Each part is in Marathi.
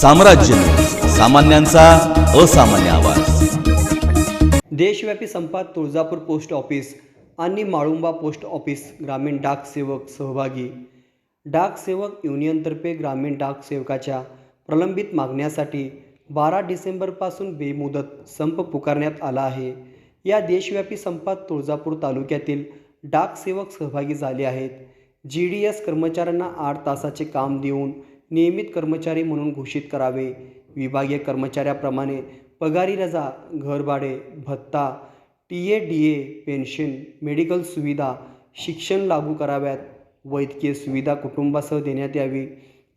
साम्राज्य सामान्यांचा असामान्य आवाज. देशव्यापी संपात तुळजापूर पोस्ट ऑफिस आणि माळुंबा पोस्ट ऑफिस ग्रामीण डाक सेवक सहभागी. डाक सेवक युनियनतर्फे ग्रामीण डाक सेवकाच्या प्रलंबित मागण्यासाठी बारा डिसेंबरपासून बेमुदत संप पुकारण्यात आला आहे. या देशव्यापी संपात तुळजापूर तालुक्यातील डाक सेवक सहभागी झाले आहेत. जी डी एस कर्मचाऱ्यांना आठ तासाचे काम देऊन नियमित कर्मचारी म्हणून घोषित करावे. विभागीय कर्मचाऱ्याप्रमाणे पगारी रजा घरभाडे भत्ता T A D A pension medical सुविधा शिक्षण लागू कराव्यात. वैद्यकीय सुविधा कुटुंबासह देण्यात यावी.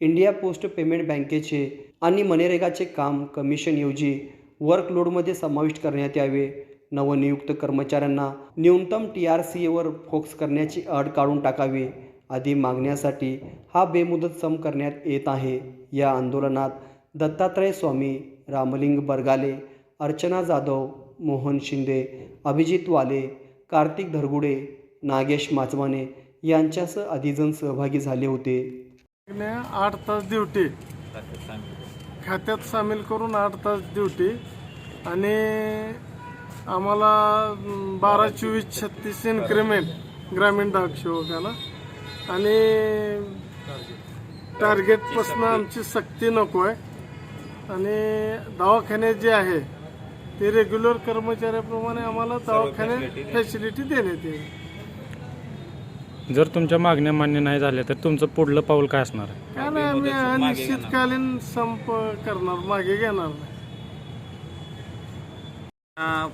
इंडिया पोस्ट पेमेंट बँकेचे आणि मनरेगाचे काम कमिशनऐवजी वर्कलोडमध्ये समाविष्ट करण्यात यावे. नवनियुक्त कर्मचाऱ्यांना न्यूनतम टी आर सी एवर फोक्स करण्याची अट काढून टाकावी. आदी मागण्यासाठी हा बेमुदत सम करण्यात येत आहे. या आंदोलनात दत्तात्रय स्वामी रामलिंग बरगाले अर्चना जाधव मोहन शिंदे अभिजित वाले कार्तिक धरगुडे नागेश माचवाने यांच्यासह अधिजण सहभागी झाले होते. आठ तास ड्युटी. खात्यात सामील करून आठ तास ड्युटी आणि आम्हाला बारा चोवीस छत्तीस इन्क्रीमेंट ग्रामीण डाक सेवकाला आणि टार्गेटपासून आमची सक्ती नको आहे. आणि दवाखाने जे आहे ते रेग्युलर कर्मचाऱ्याप्रमाणे आम्हाला दवाखाने फॅसिलिटी देण्यात येईल. जर तुमच्या मागण्या मान्य नाही झाल्या तर तुमचं पुढलं पाऊल काय असणार आहे? काय नाही आम्ही अनिश्चितकालीन संप करणार मागे घेणार नाही.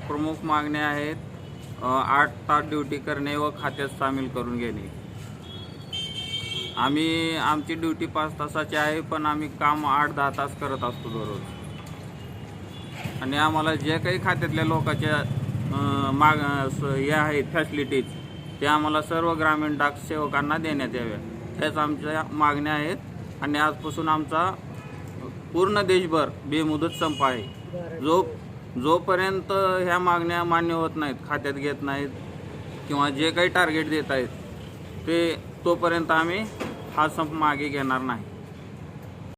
प्रमुख मागण्या आहेत आठ तास ड्युटी करणे व खात्यात सामील करून घेणे. आम्ही आमची ड्युटी पाच तासाची आहे पण आम्ही काम आठ दहा तास करत असतो दररोज. आणि आम्हाला जे काही खात्यातल्या लोकांच्या माग हे आहेत फॅसिलिटीज ते आम्हाला सर्व ग्रामीण डाक सेवकांना देण्यात याव्या त्याच आमच्या मागण्या आहेत आणि आजपासून आमचा पूर्ण देशभर बेमुदत संप आहे. जो जोपर्यंत ह्या मागण्या मान्य होत नाहीत खात्यात घेत नाहीत किंवा जे काही टार्गेट देत आहेत ते तोपर्यंत आम्ही हा संप मागे घेणार नाही.